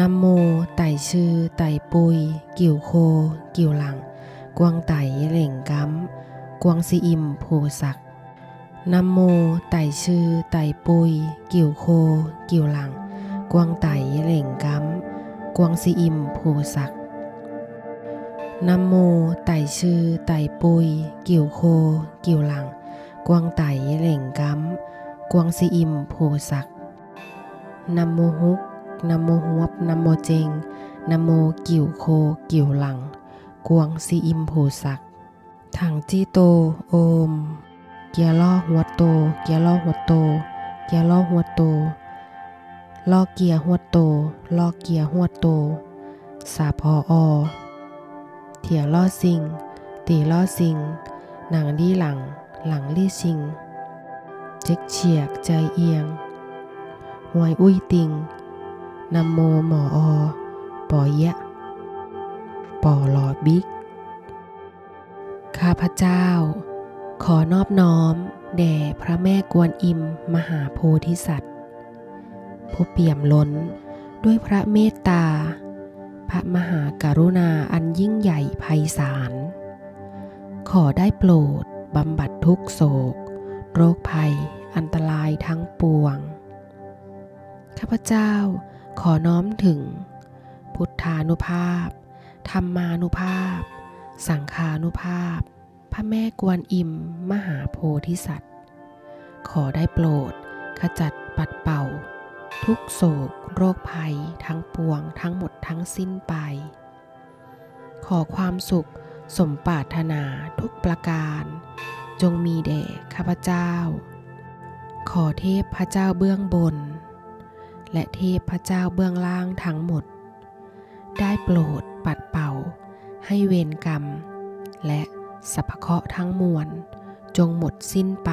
นโม ไต่ชื่อ ไต่ปุย กิ่วโค กิ่วหลัง กวางไต่เหล่งกัมกวางซีอิมผูสักนโม ไต่ชื่อ ไต่ปุย กิ่วโค กิ่วหลัง กวางไต่เหล่งกัมกวางซีอิมผูสักนโม ไต่ชื่อ ไต่ปุย กิ่วโค กิ่วหลัง กวางไต่เหล่งกัมกวางซีอิมผูสักนโมฮุก นโมฮวบนโมเจงนโมกิ่วโคกิ่วหลัง กวงซีอิมโพสักถังจีโตโอม เกียร์ล่อหัวโต เกียร์ล่อหัวโต เกียร์ล่อหัวโตล่อเกียร์หัวโตล่อเกียร์หัวโต สาพออเถียล่อซิง ตีล่อซิง หนังดีหลัง หลังลี่ซิง เจ๊กเฉียกใจเอียงหวยอุ้ยติง นโมหมออปอยะ ปอลอบิ๊ก ข้าพเจ้า ขอนอบน้อม แด่พระแม่กวนอิมมหาโพธิสัตว์ ผู้เปี่ยมล้นด้วยพระเมตตา พระมหากรุณาอันยิ่งใหญ่ไพศาล ขอได้โปรดบำบัดทุกโศก โรคภัยอันตรายทั้งปวง ข้าพเจ้า ขอน้อมถึง พุทธานุภาพ ธรรมานุภาพ สังคานุภาพ พระแม่กวนอิม มหาโพธิสัตว์ ขอได้โปรด ขจัดปัดเป่า ทุกโศก โรคภัย ทั้งปวงทั้งหมดทั้งสิ้นไป ขอความสุขสมปรารถนาทุกประการ จงมีแด่ข้าพเจ้า ขอเทพพระเจ้าเบื้องบน และเทพพระเจ้าเบื้องล่างทั้งหมด ได้โปรดปัดเป่า ให้เวรกรรม และสัพพเคราะห์ทั้งมวล จงหมดสิ้นไป